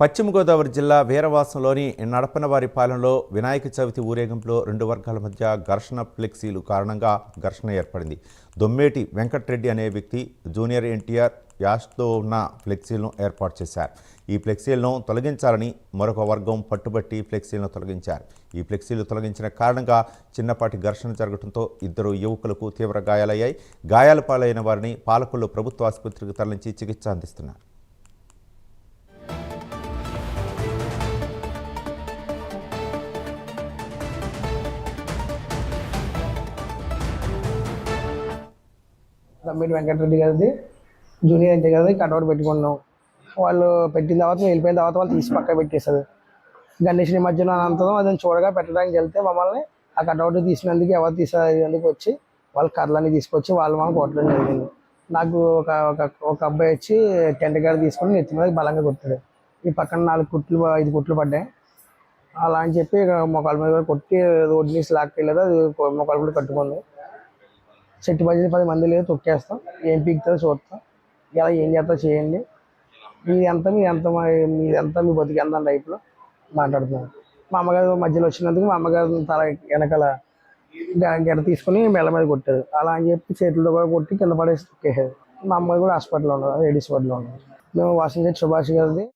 పశ్చిమ గోదావరి జిల్లా వీరవాసంలోని నడపనవారిపాలెంలో వినాయక చవితి ఊరేగింపులో రెండు వర్గాల మధ్య ఘర్షణ ఫ్లెక్సీలు కారణంగా ఘర్షణ ఏర్పడింది. దొమ్మేటి వెంకట్రెడ్డి అనే వ్యక్తి జూనియర్ ఎన్టీఆర్ యాష్తో ఉన్న ఫ్లెక్సీలను ఏర్పాటు చేశారు. ఈ ఫ్లెక్సీలను తొలగించాలని మరొక వర్గం పట్టుబట్టి ఫ్లెక్సీలను తొలగించారు. ఈ ఫ్లెక్సీలు తొలగించిన కారణంగా చిన్నపాటి ఘర్షణ జరగడంతో ఇద్దరు యువకులకు తీవ్ర గాయాలయ్యాయి. గాయాల పాలైన వారిని పాలకులు ప్రభుత్వ ఆసుపత్రికి తరలించి చికిత్స అందిస్తున్నారు. తమ్మిడి వెంకటరెడ్డి గారిది జూనియర్ ఎన్టీ గారిది కటౌట్ పెట్టుకున్నాం. వాళ్ళు పెట్టిన తర్వాత వెళ్ళిపోయిన తర్వాత వాళ్ళు తీసి పక్క పెట్టేశారు. గణేష్ నిమజ్జనం అనంతరం అదని చూడగా పెట్టడానికి వెళ్తే మమ్మల్ని ఆ కటౌట్ తీసినందుకు ఎవరు తీసినందుకు వచ్చి వాళ్ళు కర్రలన్నీ తీసుకొచ్చి వాళ్ళు మనం కొట్టడం జరిగింది నాకు ఒక ఒక ఒక అబ్బాయి వచ్చి టెంట్ గారు తీసుకొని నెత్తి మీద బలంగా కొట్టాడు. ఈ పక్కన నాలుగు కుట్లు ఐదు కుట్లు పడ్డాయి. అలా అని చెప్పి మొక్కల మీద కూడా కొట్టి రోడ్డు నుంచి లాక్కెళ్ళేది అది మొక్కలు కూడా కట్టుకుంది. చెట్టు పది పది మంది లేదు తొక్కేస్తాం. ఏం పీకుతారో చూస్తాం. ఇలా ఏం చేస్తా చేయండి. మీది ఎంత మీ ఎంత మీది ఎంత మీ బతికి ఎంత టైప్లో మాట్లాడుతున్నాను మా అమ్మగారు మధ్యలో వచ్చినందుకు మా అమ్మగారు తల వెనకాల గ- తీసుకుని మెల్ల మీద కొట్టారు. అలా అని చెప్పి చేతులతో కూడా కొట్టి కింద పడేసి తొక్కేసారు మా అమ్మగారు కూడా హాస్పిటల్లో ఉన్నారు లేడీస్ వార్డులో ఉన్నారు. మేము వాసన్ సుభాష్ గారిది.